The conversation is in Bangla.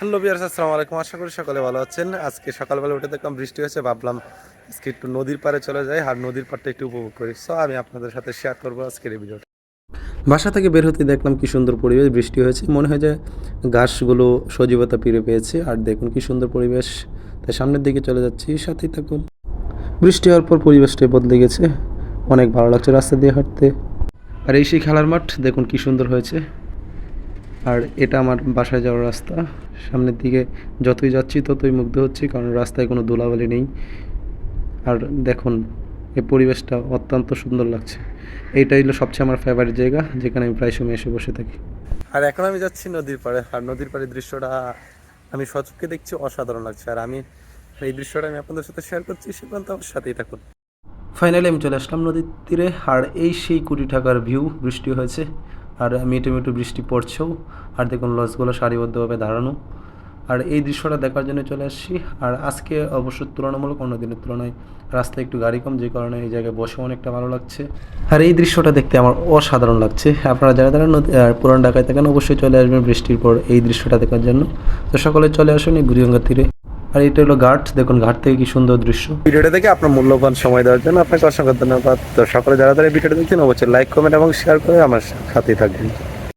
হ্যালো বিয়ার্স আসসালামু আলাইকুম। আশা করি সকালে ভালো আছেন। আজকে সকালবেলা উঠে দেখলাম বৃষ্টি হয়েছে, ভাবলাম আজকে একটু নদীর পাড়ে চলে যাই আর নদীর পাড়টা একটু উপভোগ করি। সো আমি আপনাদের সাথে শেয়ার করব আজকের এই ভিডিওটা। বাসা থেকে বের হতে দেখলাম কি সুন্দর পরিবেশ, বৃষ্টি হয়েছে। মনে হয় যে ঘাসগুলো সজীবতা ফিরে পেয়েছে। আর দেখুন কি সুন্দর পরিবেশ। তাই সামনের দিকে চলে যাচ্ছি, সাথেই থাকুন। বৃষ্টি হওয়ার পর পরিবেশটাই বদলে গেছে। অনেক ভালো লাগছে রাস্তা দিয়ে হাঁটতে। আর এই সেই খেলার মাঠ, দেখুন কি সুন্দর হয়েছে। আর এটা আমার বাসায় যাওয়ার রাস্তা। সামনের দিকে যতই যাচ্ছি ততই মুগ্ধ হচ্ছি কারণ রাস্তায় কোনো ধুলাবালি নেই। আর দেখুন এই পরিবেশটা অত্যন্ত সুন্দর লাগছে। এইটাই হলো সবচেয়ে আমার ফেভারিট জায়গা যেখানে আমি প্রায় সময় এসে বসে থাকি। আর এখন আমি যাচ্ছি নদীর পাড়ে আর নদীর পাড়ের দৃশ্যটা আমি সচক্ষে দেখছি অসাধারণ লাগছে। আর আমি এই দৃশ্যটা আমি আপনাদের সাথে শেয়ার করছি সে পর্যন্ত আমার সাথেই থাকুন। ফাইনালি আমি চলে আসলাম নদীর তীরে আর এই সেই কোটি টাকার ভিউ বৃষ্টি হয়েছে। আর মিটু মিটু বৃষ্টি পড়ছেও, আর দেখুন লজগুলো সারিবদ্ধভাবে দাঁড়ানো। আর এই দৃশ্যটা দেখার জন্য চলে আসছি। আর আজকে অবশ্য তুলনামূলক অন্য দিনের তুলনায় রাস্তায় একটু গাড়ি কম, যে কারণে এই জায়গায় বসে অনেকটা ভালো লাগছে। আর এই দৃশ্যটা দেখতে আমার অসাধারণ লাগছে। আপনারা যারা যারা পুরান ঢাকায় থাকেন অবশ্যই চলে আসবেন বৃষ্টির পর এই দৃশ্যটা দেখার জন্য। তো সকলে চলে আসুন এই বুড়িগঙ্গা তীরে। আর এটা হলো ঘাট। দেখুন, ঘাট থেকে কি সুন্দর দৃশ্য। ভিডিওটা দেখে আপনার মূল্যবান সময় দেওয়ার জন্য আপনাকে অসংখ্য ধন্যবাদ। তো সকলে যারা যারা ভিডিওটা দেখছেন, অবশ্যই লাইক কমেন্ট এবং শেয়ার করে আমার সাথেই থাকবেন।